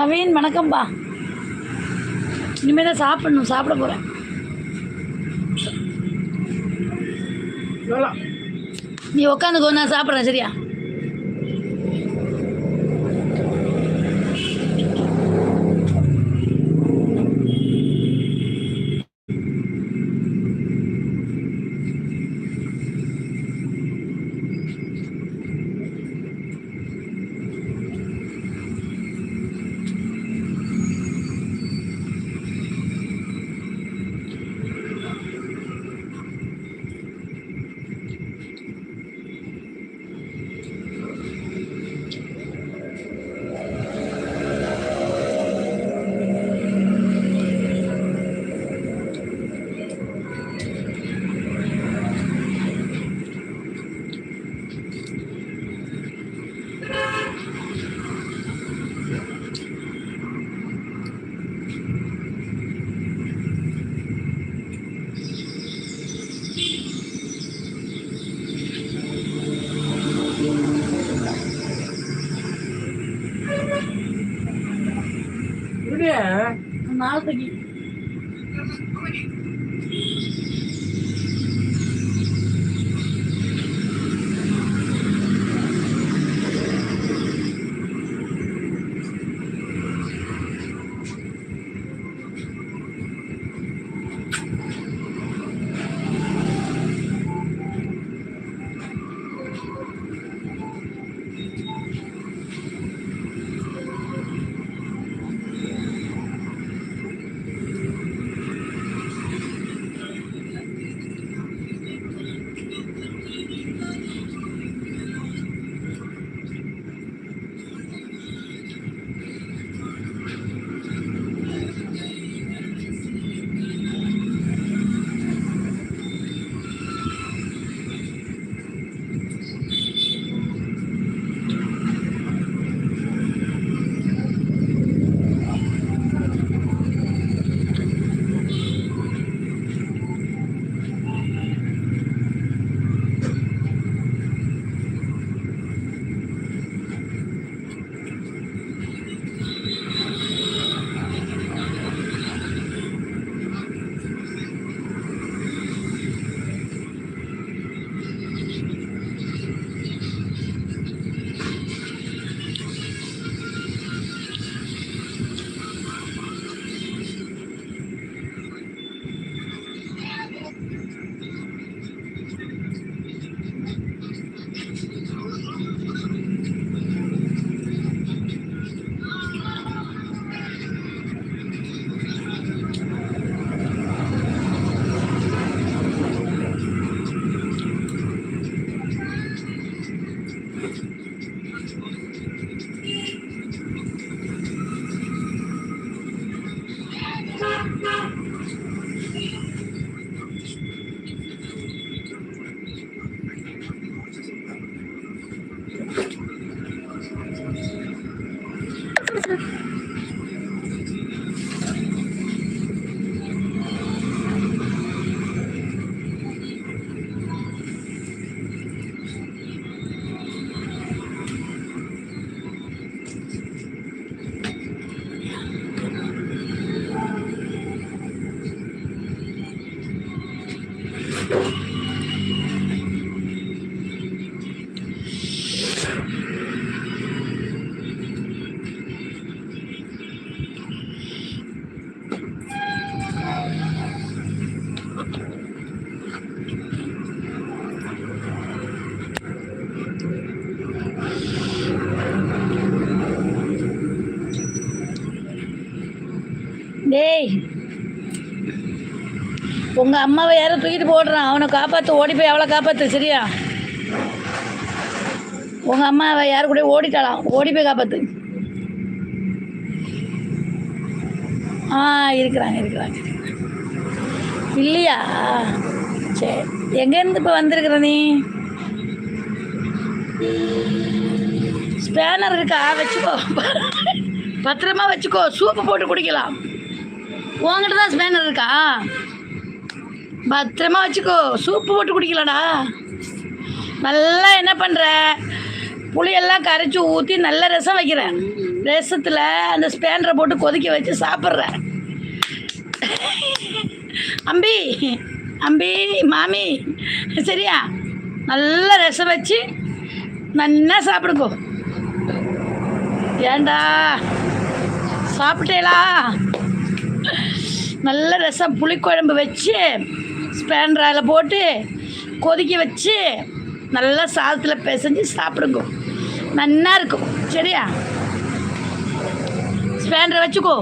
நவீன் வணக்கம்ப்பா இனிமேல் தான் சாப்பிடணும் சாப்பிட போகிறேன் நீ உட்காந்துக்கோ நான் சாப்பிட்றேன் சரியா? உங்க அம்மாவை யாரும் தூக்கிட்டு போடுறான். அவனை காப்பாற்று ஓடி போய் அவளை காப்பாற்று சரியா? உங்கள் அம்மாவை யாரு கூட ஓடிட்டாளாம். ஓடி போய் காப்பாற்று ஆ இருக்கிறாங்க இருக்கிறாங்க. இல்லையா? சரி எங்கேருந்து இப்போ வந்திருக்கிற நீ? ஸ்பேனர் இருக்கா? வச்சுக்கோ. பத்திரமா வச்சுக்கோ. சூப்பு போட்டு குடிக்கலாம். உங்ககிட்ட தான் ஸ்பேனர் இருக்கா? பத்திரமா வச்சுக்கோ. சூப்பு போட்டு குடிக்கலடா. நல்லா என்ன பண்ணுற புளியெல்லாம் கரைச்சி ஊற்றி நல்ல ரசம் வைக்கிறேன் ரசத்தில் அந்த ஸ்பேனரை போட்டு கொதிக்க வச்சு சாப்பிட்றேன் அம்பி அம்பி மாமி சரியா? நல்ல ரசம் வச்சு நல்லா சாப்பிடுக்கோ ஏண்டா? சாப்பிட்டேலா? நல்ல ரசம் புளிக்குழம்பு வச்சு ஸ்பேண்ட்ராயில் போட்டு கொதிக்க வச்சு நல்லா சாதத்தில் பிசைஞ்சு சாப்பிடுங்க. நல்லா இருக்கும். சரியா? ஸ்பேண்ட்ரை வச்சுக்கோ.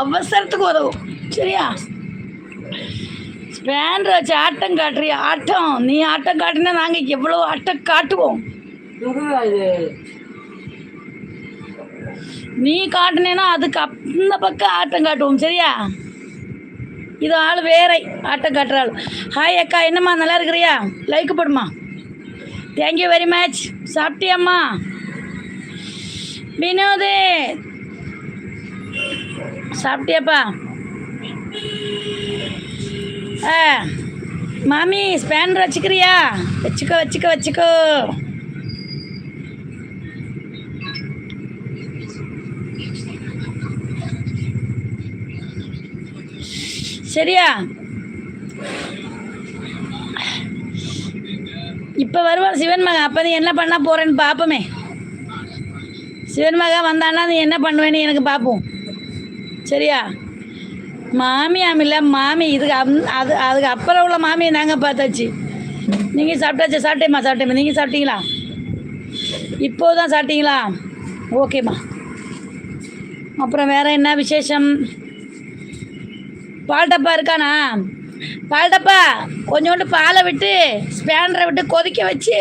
அவசரத்துக்கு உதவும். சரியா? ஸ்பேண்ட்ரை வச்சு ஆட்டம் காட்டுறியா? ஆட்டம். நீ ஆட்டம் காட்டினா நாங்கள் எவ்வளோ ஆட்டம் காட்டுவோம்? நீ காட்டினேன்னா அதுக்கு அந்த பக்கம் ஆட்டம் காட்டுவோம். சரியா? இது ஆள் வேற ஆட்டம் காட்டுற ஆள் ஹாய் அக்கா என்னம்மா நல்லா இருக்கிறியா? லைக் போடுமா? தேங்க்யூ வெரி மச் சாப்பிட்டியாம்மா? வினோது. சாப்பிட்டியாப்பா? ஆ மாமி ஸ்பேனர் வச்சுக்கிறியா? வச்சுக்கோ வச்சுக்கோ வச்சுக்கோ. சரியா? இப்போ வருவான் சிவன் மகன் அப்போ நீ என்ன பண்ண போகிறேன்னு பார்ப்போமே சிவன் மகன் வந்தான்னா நீ என்ன பண்ணுவேன்னு எனக்கு பார்ப்போம் சரியா? மாமியாம் இல்லை மாமி இதுக்கு அப் அது அதுக்கு அப்புறம் உள்ள மாமியை நாங்கள் பார்த்தாச்சு. நீங்கள் சாப்பிட்டாச்சு சாப்பிட்டேம்மா சாப்பிட்டேம்மா. நீங்கள் சாப்பிட்டீங்களா? இப்போது தான் சாப்பிட்டீங்களா? ஓகேம்மா. அப்புறம் வேறு என்ன விசேஷம்? பால் டப்பா இருக்கானா? பால் டப்பா கொஞ்சோண்டு பாலை விட்டு ஸ்பேனரை விட்டு கொதிக்க வச்சு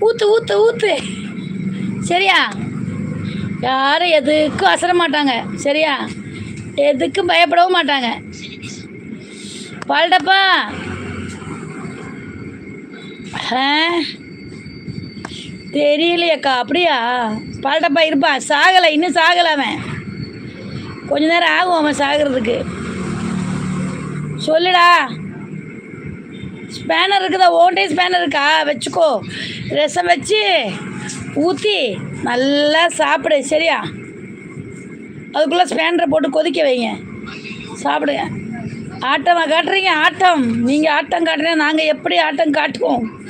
ஊற்று ஊற்று ஊற்று சரியா? யாரும் எதுக்கும் அசர மாட்டாங்க. சரியா? எதுக்கும் பயப்படவும் மாட்டாங்க. பால் டப்பா ஆ? தெரியலையேக்கா அப்படியா? பால் டப்பா சாகலை இன்னும் சாகலை அவன். கொஞ்ச நேரம் ஆகும் அவன் சாகிறதுக்கு. சொல்லுடா. ஸ்பேனர் இருக்குதா? ஓன்டே ஸ்பேனர் இருக்கா? வச்சுக்கோ. ரசம் வச்சு ஊற்றி நல்லா சாப்பிடு சரியா? அதுக்குள்ளே ஸ்பேனரை போட்டு கொதிக்க வைங்க. சாப்பிடுங்க. ஆட்டமா காட்டுறீங்க? ஆட்டம். நீங்கள் ஆட்டம் காட்டுறீங்க நாங்கள் எப்படி ஆட்டம் காட்டுவோம்?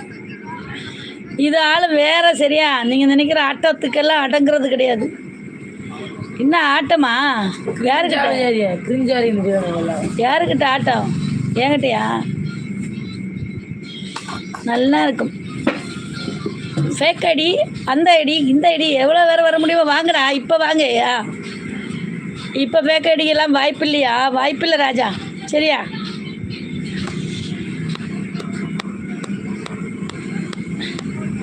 இது ஆள் வேற சரியா? நீங்கள் நினைக்கிற ஆட்டத்துக்கெல்லாம் அடங்குறது கிடையாது. என்ன ஆட்டமா? யாருக்கிட்ட? கிரிஞ்சாரி யாருக்கிட்ட ஆட்டம்? என்கிட்டயா? நல்லா இருக்கும். ஃபேக் ஐடி அந்த ஐடி இந்த ஐடி எவ்வளோ வேறு வர முடியுமோ வாங்குடா இப்போ வாங்கயா இப்போ ஃபேக் ஐடிக்கெல்லாம் வாய்ப்பு இல்லையா வாய்ப்பு இல்லை ராஜா. சரியா?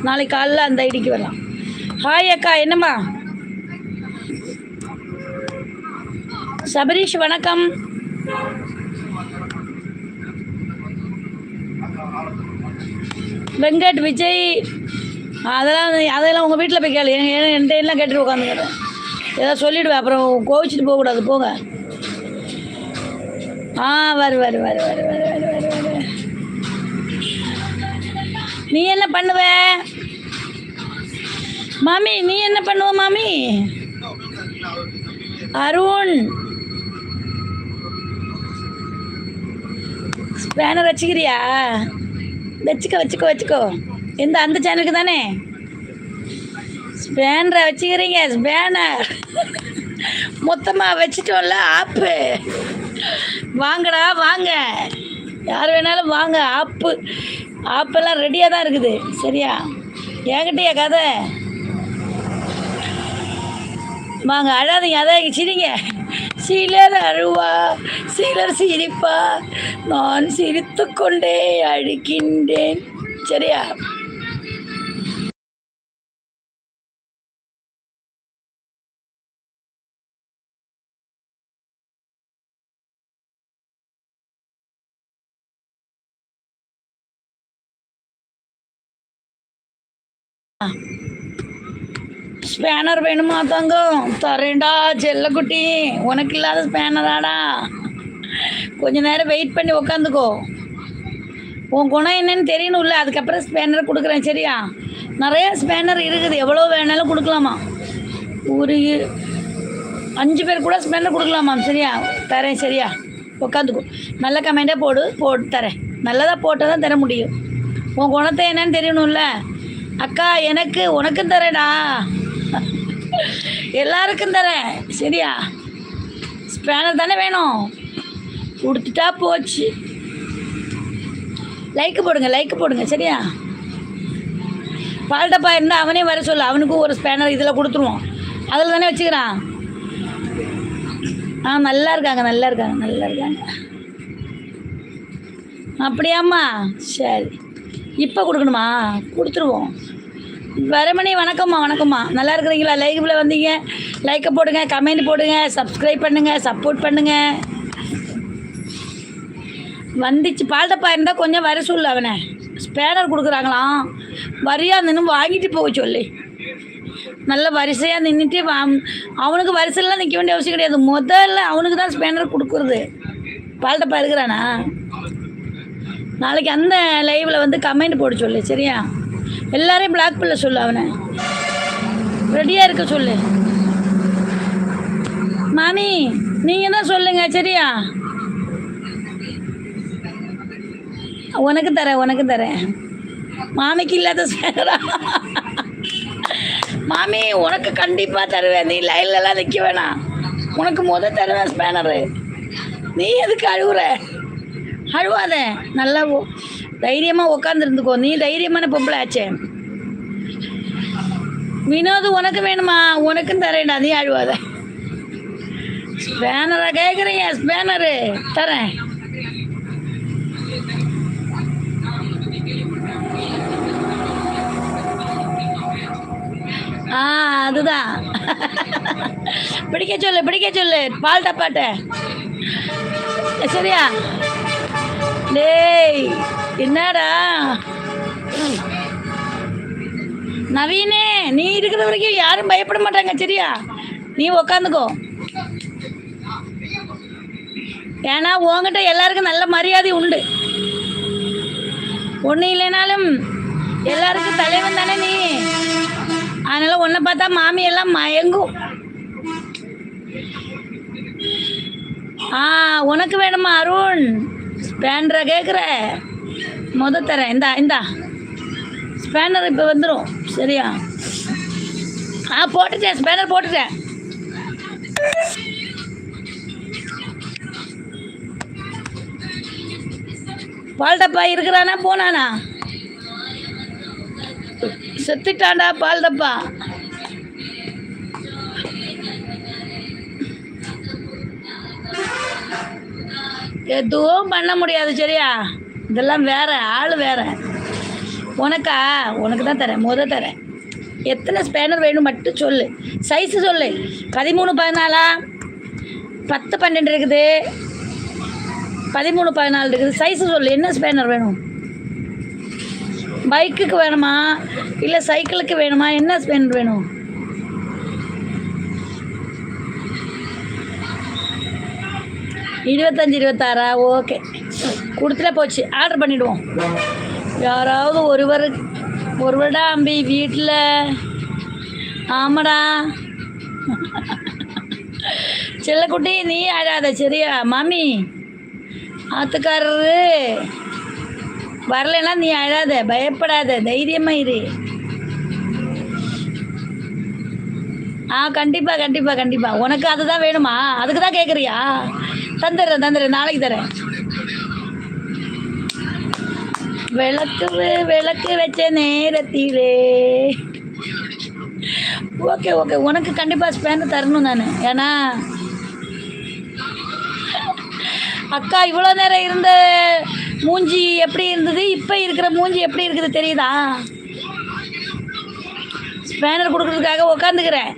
நாளைக்கு காலைல அந்த ஐடிக்கு வரலாம். ஹாய் அக்கா என்னம்மா? சபரீஷ் வணக்கம். வெங்கட் விஜய் அதெல்லாம் அதெல்லாம் உங்கள் வீட்டில் போய் கேளு. என் என்கிட்ட எல்லாம் கேட்டுட்டு உட்காந்துக்கிறேன் ஏதாவது சொல்லிவிடுவேன் அப்புறம் கோவிச்சிட்டு போகக்கூடாது. போங்க. ஆ வரு வரு வரு வரு வரு வரு வரு வரு. நீ என்ன பண்ணுவ? மாமி நீ என்ன பண்ணுவ மாமி? அருண். ஸ்பேனர் வச்சுக்கிறியா? வச்சுக்கோ வச்சுக்கோ வச்சுக்கோ. எந்த அந்த சேனலுக்கு தானே? ஸ்பேனரை வச்சுக்கிறீங்க ஸ்பேனர் மொத்தமாக வச்சுட்டோம்ல ஆப்பு. வாங்கடா வாங்க. யார் வேணாலும் வாங்க ஆப்பு. ஆப்பெல்லாம் ரெடியாக தான் இருக்குது. சரியா? என்கிட்டயா கதை. வாங்க அழாதீங்க அதான் சிரிங்க. சிலர் அழுவா சிலர் சிரிப்பா. நான் சிரித்து கொண்டே அழுகின்றேன். சரியா? ஸ்பேனர் வேணுமா தங்கம் தரேன்டா செல்லக்குட்டி. உனக்கு இல்லாத ஸ்பேனராடா கொஞ்ச நேரம் வெயிட் பண்ணி உக்காந்துக்கோ. உன் குணம் என்னன்னு தெரியணும்ல அதுக்கப்புறம் ஸ்பேனர் கொடுக்குறேன் சரியா? நிறைய ஸ்பேனர் இருக்குது எவ்வளோ வேணாலும் கொடுக்கலாமா? ஒரு அஞ்சு பேர் கூட ஸ்பேனர் கொடுக்கலாமா சரியா? தரேன் சரியா? உட்காந்துக்கோ நல்ல கமெண்ட்டாக போடு போட்டு தரேன். நல்லதாக போட்டால் தான் தர முடியும். உன் குணத்தை என்னன்னு தெரியணும்ல அக்கா எனக்கு உனக்கும் தரேடா எல்லாருக்கும் தரேன். சரியா? ஸ்பேனர் தானே வேணும். கொடுத்துட்டா போச்சு. லைக் போடுங்க லைக் போடுங்க சரியா? பால் டப்பா இருந்தால் அவனே வர சொல்லு. அவனுக்கும் ஒரு ஸ்பேனர் இதில் கொடுத்துருவோம். அதில் தானே வச்சுக்கிறான்? ஆ நல்லா இருக்காங்க நல்லா இருக்காங்க நல்லா இருக்காங்க. அப்படியாம்மா? சரி. இப்போ கொடுக்கணுமா? கொடுத்துருவோம். வரமணி வணக்கம்மா வணக்கம்மா. நல்லா இருக்கிறீங்களா? லைவில் வந்தீங்க. லைக்கை போடுங்க கமெண்ட் போடுங்க சப்ஸ்கிரைப் பண்ணுங்கள் சப்போர்ட் பண்ணுங்கள் வந்துச்சு. பால்டப்பா இருந்தால் கொஞ்சம் வர சொல்லு அவனை. ஸ்பேனர் கொடுக்குறாங்களாம். வரியாக நின்று வாங்கிட்டு போக சொல்லி. நல்ல வரிசையாக நின்றுட்டு வா. அவனுக்கு வரிசையெல்லாம் நிற்க வேண்டிய அவசியம் கிடையாது. முதல்ல அவனுக்கு தான் ஸ்பேனர் கொடுக்குறது. பால்டப்பா இருக்கிறானா? நாளைக்கு அந்த லைவில் வந்து கமெண்ட் போட சொல்லு சரியா? எல்லாரையும் பிளாக் பண்ண சொல்லு அவனை. ரெடியாக இருக்க சொல்லு. மாமி நீங்கள் தான் சொல்லுங்க சரியா? உனக்கு தரேன் உனக்கு தரேன். மாமிக்கு இல்லாத ஸ்பேனரா மாமி உனக்கு கண்டிப்பாக தருவேன். நீ லைன்லலாம் நிற்க வேணாம். உனக்கு முத தருவேன் ஸ்பேனரு நீ எதுக்கு அழுகுற அழுவாத. நல்லா தைரியமாக தைரியமா உட்காந்துருந்துக்கோ நீ தைரியமான பொம்பளை ஆச்சே வினோத் உனக்கு வேணுமா? உனக்கும் தரேன்டா நீ அழுவாத. ஸ்பேனரா கேட்குறீங்க ஸ்பேனரு. தரேன். ஆ அதுதான் பிடிக்க சொல்லு பிடிக்க சொல்லு. பால் டப்பாட்ட. சரியா? டேய் என்னடா? நவீனே நீ இருக்கிற வரைக்கும் யாரும் பயப்பட மாட்டாங்க சரியா? நீ உக்காந்துக்கோ. ஏன்னா உன்கிட்ட எல்லாருக்கும் நல்ல மரியாதை உண்டு. ஒன்றும் இல்லைனாலும் எல்லாருக்கும் தலைவன் தானே நீ. அதனால உன்னை பார்த்தா மாமி எல்லாம் மயங்கும். ஆ உனக்கு வேணுமா அருண்? ஸ்பேனரை கேட்குற முத தரேன். இந்தா இந்தா. ஸ்பேனர் இப்போ வந்துடும் சரியா? ஆ போட்டுட்டேன். ஸ்பேனர் போட்டுட்டேன். பால் டப்பா இருக்கிறானா போனானா? செத்துட்டாண்டா பால் எதுவும் பண்ண முடியாது சரியா? இதெல்லாம் வேற ஆள் வேற. உனக்கா? உனக்கு தான் தரேன் முத தரேன். எத்தனை ஸ்பேனர் வேணும் மட்டும் சொல்லு. சைஸு சொல்லு. பதிமூணு பதினாலா? பத்து பன்னெண்டு இருக்குது. பதிமூணு பதினாலு இருக்குது. சைஸு சொல்லு என்ன ஸ்பேனர் வேணும்? பைக்குக்கு வேணுமா? இல்லை சைக்கிளுக்கு வேணுமா? என்ன ஸ்பேனர் வேணும்? இருபத்தஞ்சி இருபத்தாறா? ஓகே கொடுத்துட்டே போச்சு. ஆர்டர் பண்ணிவிடுவோம் யாராவது ஒருவர் ஒருவர்டா அம்பி வீட்டில் ஆமாடா. செல்லக்குட்டி நீ ஆடாத சரியா? மாமி ஆத்துக்காரரு. வரலைன்னா நீ அழாத பயப்படாத தைரியமாக இரு. ஆ கண்டிப்பாக கண்டிப்பாக கண்டிப்பாக உனக்கு அதுதான் வேணுமா? அதுக்கு தான் கேட்குறியா தந்துடுறேன் தந்துடுறேன். நாளைக்கு தரேன். விளக்கு விளக்கு வச்ச நேரத்திலே. Okay okay. உனக்கு கண்டிப்பாக ஸ்பேனர் தரணும் நான். ஏன்னா அக்கா இவ்வளோ நேரம் இருந்த மூஞ்சி எப்படி இருந்தது? இப்போ இருக்கிற மூஞ்சி எப்படி இருக்குது தெரியுதா? ஸ்பேனர் கொடுக்குறதுக்காக உக்காந்துக்கிறேன்.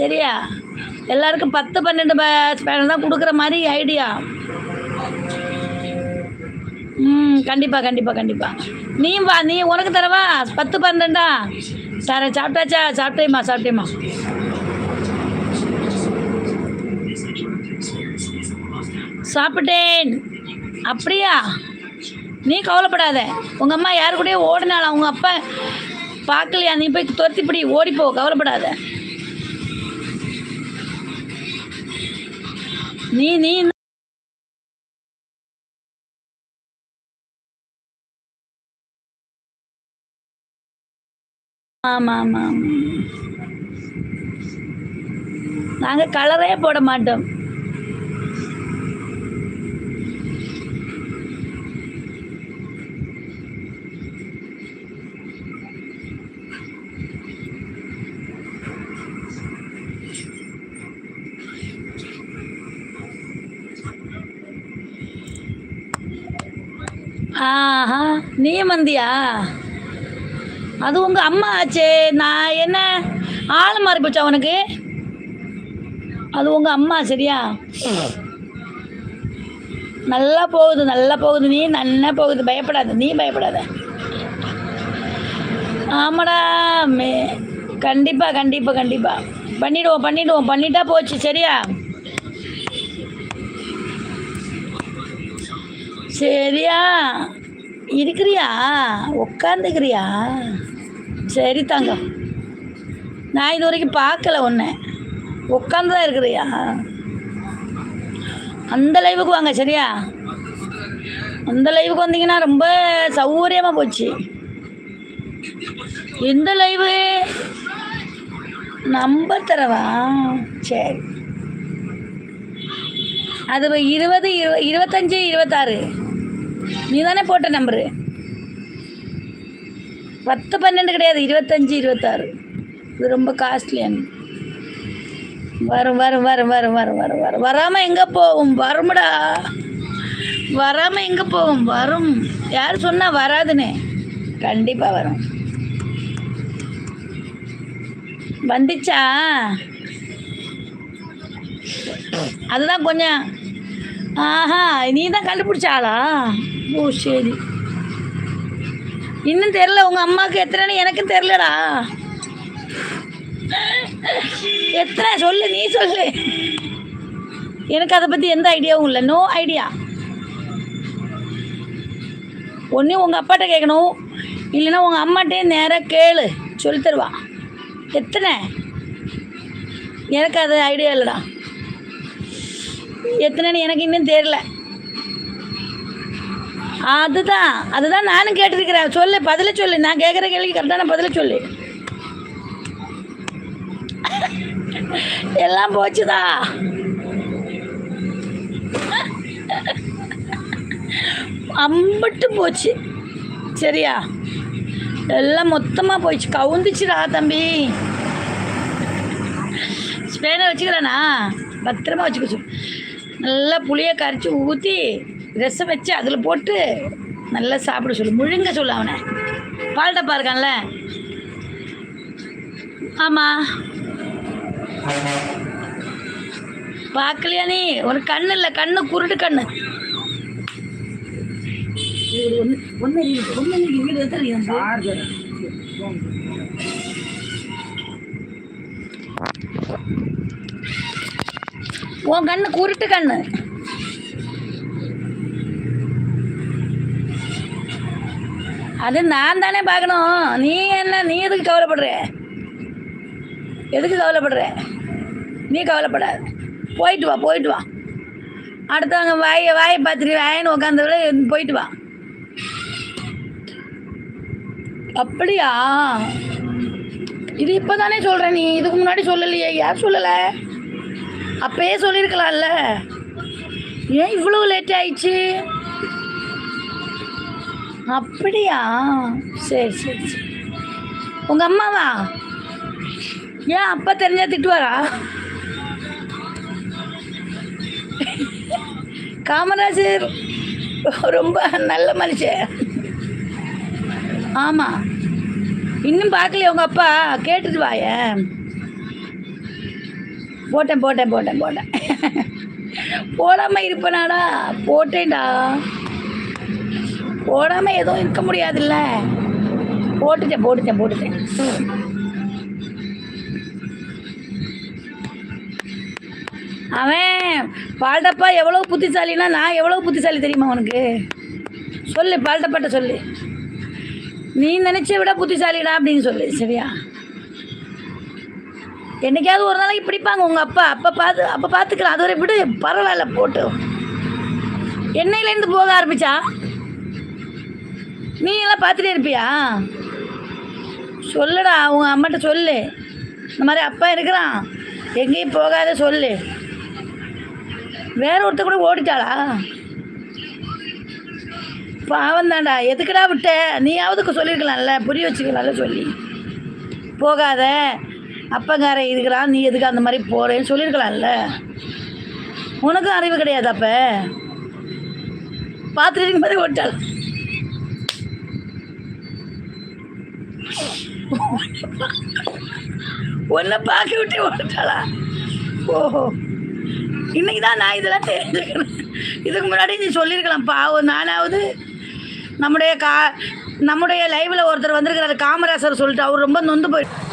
சரியா? எல்லாருக்கும் பத்து பன்னெண்டு பேனல் தான் கொடுக்குற மாதிரி ஐடியா. ம் கண்டிப்பாக கண்டிப்பாக கண்டிப்பாக நீ வா நீ உனக்கு தரவா? பத்து பன்னெண்டா? தரேன். சாப்பிட்டாச்சா? சாப்பிட்டேம்மா சாப்பிட்டேம்மா. சாப்பிட்டேன். அப்படியா? நீ கவலைப்படாத. உங்கள் அம்மா யாரு கூடயே ஓடினாளா? உங்கள் அப்பா பார்க்கலையா? நீ போய் துரத்திப்படி ஓடிப்போ கவலைப்படாத. நீ நீ ஆமாம் ஆமாம். ஆமாம் நாங்கள் கலரே போட மாட்டோம். ஆஹா நீ வந்தியா அது உங்கள் அம்மா ஆச்சே நான் என்ன? ஆள் மாறி போச்சா உனக்கு? அது உங்கள் அம்மா சரியா? நல்லா போகுது நல்லா போகுது நீ நல்லா போகுது. பயப்படாத நீ பயப்படாத. ஆமாடா மே கண்டிப்பாக கண்டிப்பாக கண்டிப்பாக பண்ணிடுவோம் பண்ணிடுவோம். பண்ணிட்டா போச்சு சரியா? சரியா? இருக்கிறியா? உட்காந்துக்கிறியா சரி தங்கம் நான் இது வரைக்கும் பார்க்கல ஒன்று உட்காந்து தான் இருக்கிறியா? அந்த லைவுக்கு வாங்க சரியா? அந்த லைவுக்கு வந்தீங்கன்னா ரொம்ப சௌகரியமாக போச்சு. எந்த லைவு நம்பர் தரவா? சரி. அது இருபது இரு இருபத்தஞ்சி இருபத்தாறு. நீ தானே போட்ட நம்பரு. பத்து பன்னெண்டு கிடையாது இருபத்தஞ்சி இருபத்தாறு. இது ரொம்ப காஸ்ட்லியான வரும் வரும் வரும் வரும் வரும் வரும் வரும். வராமல் எங்கே போகும் வரும்டா. வராமல் எங்கே போகும் வரும். யார் சொன்னால் வராதுன்னு. கண்டிப்பாக வரும். வந்துச்சா? அதுதான் கொஞ்சம் ஆஹா நீ தான் கண்டுபிடிச்சாளா ஓ சரி. இன்னும் தெரில உங்கள் அம்மாவுக்கு எத்தனைன்னு எனக்கும் தெரிலடா எத்தனை சொல்லு நீ சொல்லு. எனக்கு அதை பற்றி எந்த ஐடியாவும் இல்லை. நோ ஐடியா ஒன்று உங்கள் அப்பாட்ட கேட்கணும். இல்லைன்னா உங்கள் அம்மாட்டே நேராக கேளு. சொல்லி தருவா. எத்தனை? எனக்கு அது ஐடியா இல்லைடா. எத்தனைன்னு எனக்கு இன்னும் தெரில அதுதான் அதுதான் நானும் கேட்டிருக்கிறேன். சொல்லு பதில சொல்லு. நான் கேட்குற கேள்வி கரெக்டான பதில சொல்லு. எல்லாம் போச்சுதா? அம்பட்டு போச்சு. சரியா? எல்லாம் மொத்தமாக போயிடுச்சு கவுந்துச்சுடா தம்பி. ஸ்பேனை வச்சுக்கிறேனா? பத்திரமா வச்சுக்க நல்லா புளியை கரைச்சி ஊற்றி ரசம் வச்சு அதில் போட்டு நல்லா சாப்பிட சொல்லு. முழுங்க சொல்லு அவனை. பால் டப்பா இருக்கான்ல ஆமாம் பார்க்கலையா நீ? உனக்கு கண்ணு இல்லை. கண்ணு குருட்டு கண்ணு. ஒன்று ஒன்று ஒன்று வீடு எத்தனை உன் கண்ணு குருட்டு கண்ணு. அது நான் தானே பார்க்கணும். நீ என்ன நீ எதுக்கு கவலைப்படுற? எதுக்கு கவலைப்படுற? நீ கவலைப்படாத. போயிட்டு வா போயிட்டு வா. அடுத்தவங்க வாயை வாயை பார்த்துட்டு வாயின்னு உட்காந்து போயிட்டு வா. அப்படியா? இது இப்போ தானே சொல்கிறேன் நீ? இதுக்கு முன்னாடி சொல்லலையே. யார் சொல்லலை? அப்பயே சொல்லியிருக்கலாம்ல ஏன் இவ்வளோ லேட் ஆயிடுச்சு? அப்படியா? சரி சரி சரி. உங்கள் அம்மாவா? ஏன் அப்பா தெரிஞ்சா திட்டுவாரா? காமராஜர் ரொம்ப நல்ல மனுஷன். ஆமாம் இன்னும் பார்க்கலையே உங்கள் அப்பா? கேட்டுட்டு வாயேன். போட்டேன் போட்டேன் போட்டேன் போட்டேன். போடாமல் இருப்பேனாடா. போட்டேன்டா. போடாமல் எதுவும் இருக்க முடியாதுல்ல. போட்டுட்டேன் போட்டுட்டேன் போட்டுட்டேன். அவன் பால்டப்பா எவ்வளோ புத்திசாலினா நான் எவ்வளோ புத்திசாலி தெரியுமா உனக்கு? சொல்லு பால்டப்பாட்ட சொல்லு. நீ நினச்ச விட புத்திசாலிடா அப்படின்னு சொல்லு சரியா? என்னைக்காவது ஒரு நாளைக்கு பிடிப்பாங்க உங்கள் அப்பா. அப்போ பார்த்து அப்போ பார்த்துக்கலாம் அதுவரை விடு. பரவாயில்ல போட்டு. என்னையிலேருந்து போக ஆரம்பிச்சா? நீ எல்லாம் பார்த்துட்டே இருப்பியா? சொல்லுடா அவங்க அம்மாட்ட சொல்லு. இந்த மாதிரி அப்பா இருக்கிறான். எங்கேயும் போகாத சொல்லு. வேற ஒருத்தர் கூட ஓடிட்டாளா? பாவம் தான்டா எதுக்குடா விட்ட? நீயாவதுக்கு சொல்லியிருக்கலாம்ல புரிய வச்சுக்கலாம்ல சொல்லி. போகாத. அப்பங்காரன் இருக்கிறான் நீ எதுக்கு அந்த மாதிரி போகிறேன்னு சொல்லியிருக்கலாம்ல? உனக்கும் அறிவு கிடையாது அப்போ. பார்த்துட்டு மாதிரி ஓட்டாள் உன்னை பார்க்க விட்டு ஓட்டாளா ஓஹோ இன்னைக்கு தான் நான் இதெல்லாம் தெரிஞ்சுக்கிறேன். இதுக்கு முன்னாடி நீ சொல்லியிருக்கலாம். பாவம் நானாவது நம்முடைய கா நம்முடைய லைவில் ஒருத்தர் வந்திருக்கிறாரு. காமராசர் சொல்லிட்டு அவர் ரொம்ப நொந்து போயிட்டு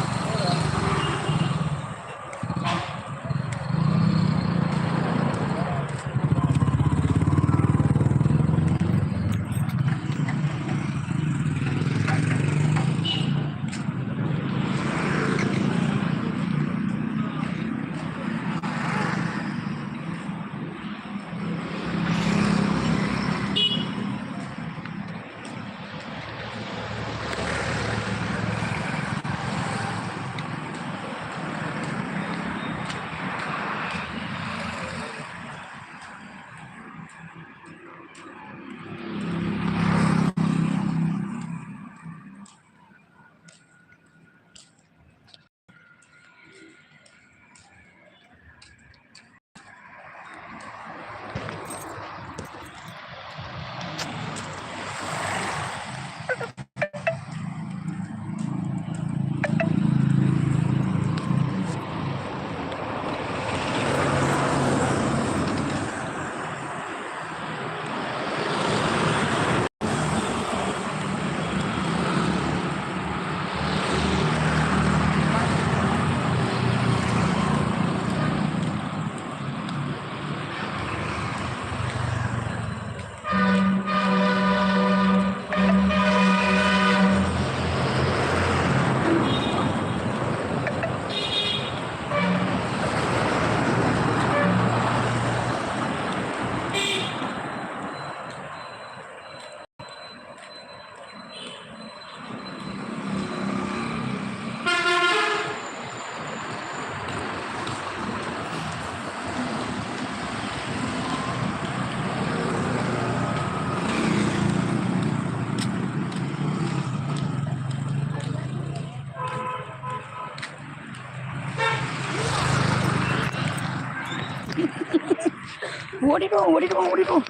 ஓடிடும் ஓடிடும் ஓடிடும்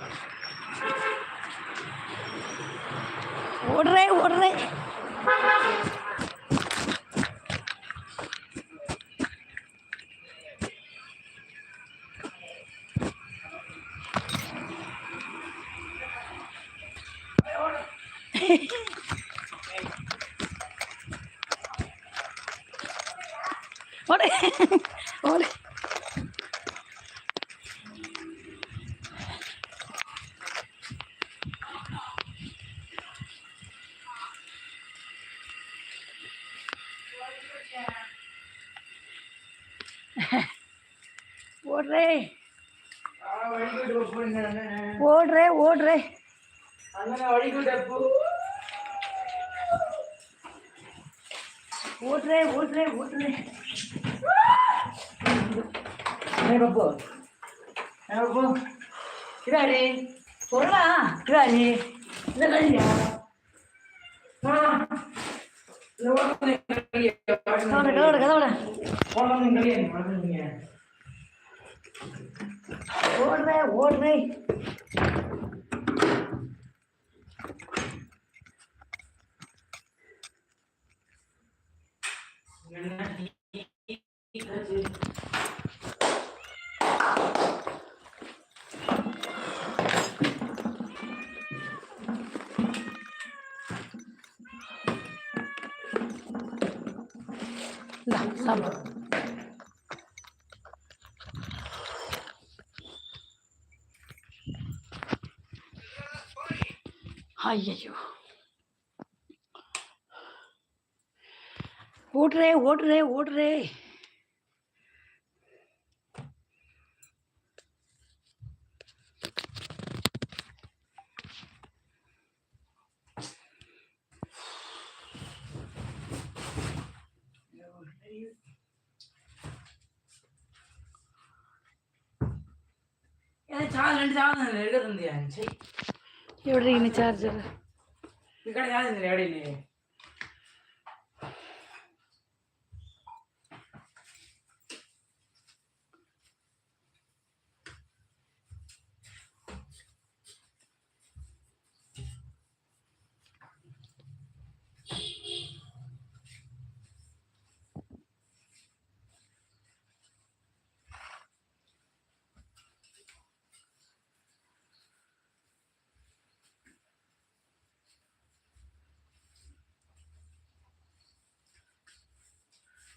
ஓடுறேன் ஓடுறேன் ஓடு ஐயையோ. ஓடுறே ஓடுறே ஓடுறே. ஏதாவது ரெண்டு சாதம் எழுதுந்தியா சரி ನೋಡ್ರಿ ಇನ್ನು ಚಾರ್ಜರ್ ಈ ಕಡೆ ಯಾವ್ದಿಲ್ಲ ಹೇಳಿ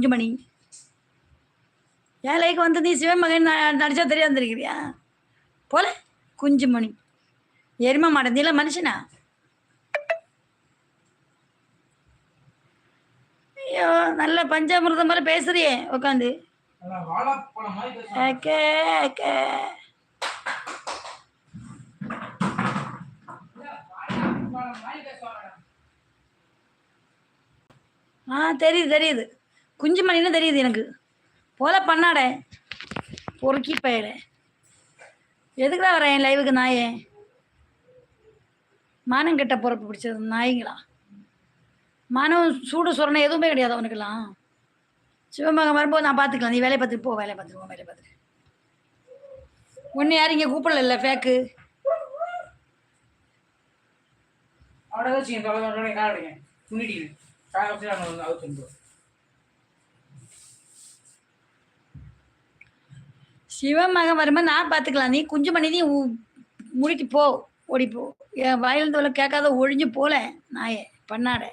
குஞ்சுமணி. ஏழைக்கு வந்து நீ சிவமகன் நடிச்சா தெரியாந்திருக்கிறியா போல குஞ்சுமணி. எரும மாட்டேந்தில மனுஷனா? ஐயோ நல்ல பஞ்சாமிரதம் மாதிரி பேசுறியே உட்காந்து ஓகே ஓகே ஆ தெரியுது தெரியுது. குஞ்சு மணின்னு தெரியுது எனக்கு. போல பண்ணாட. பொறுக்கி பயிர எதுக்குடா வரேன் என் லைவுக்கு நாயே? மானம் கெட்ட பொறுப்பு பிடிச்சது நாய்ங்களா? மானம் சூடு சொரணை எதுவுமே கிடையாது அவனுக்கெல்லாம். சிவமகன் வரும்போது நான் பார்த்துக்கலாம். நீ வேலையை பார்த்துட்டு போ வேலையை பார்த்துட்டு போ வேலையை பார்த்துட்டு. ஒன்று யாரும் இங்கே கூப்பிடல இல்லை ஃபேக்கு அவனை வச்சு என் காலை வச்சு அவுத்து விட்டுரு. வரும்போது நான் பார்த்துக்கலாம் நீ குஞ்சு பண்ணி நீ போ ஓடி போ என் வாயிலிருந்து கேட்காத ஒழிஞ்சு போல நாயே பண்ணாட